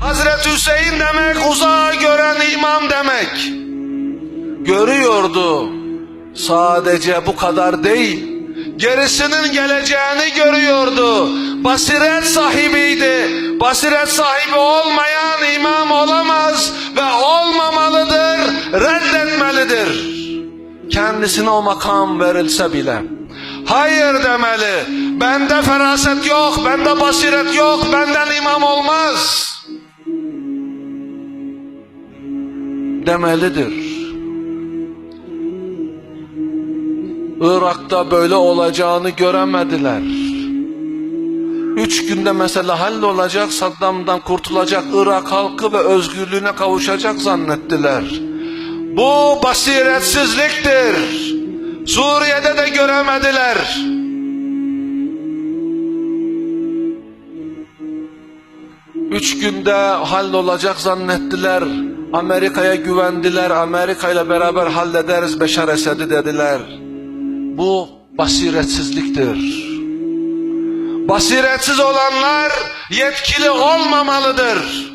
Hazreti Hüseyin demek uzağa gören imam demek. Görüyordu. Sadece bu kadar değil. Gerisinin geleceğini görüyordu. Basiret sahibiydi. Basiret sahibi olmayan imam olamaz ve olmamalıdır, reddetmelidir. Kendisine o makam verilse bile. Hayır demeli. Bende feraset yok, bende basiret yok, benden imam olmaz. Demelidir. Irak'ta böyle olacağını göremediler. Üç günde mesele hallolacak, Saddam'dan kurtulacak Irak halkı ve özgürlüğüne kavuşacak zannettiler. Bu basiretsizliktir. Suriye'de de göremediler. Üç günde hallolacak zannettiler. Amerika'ya güvendiler. Amerika ile beraber hallederiz Beşar Esed'i dediler. Bu basiretsizliktir. Basiretsiz olanlar yetkili olmamalıdır.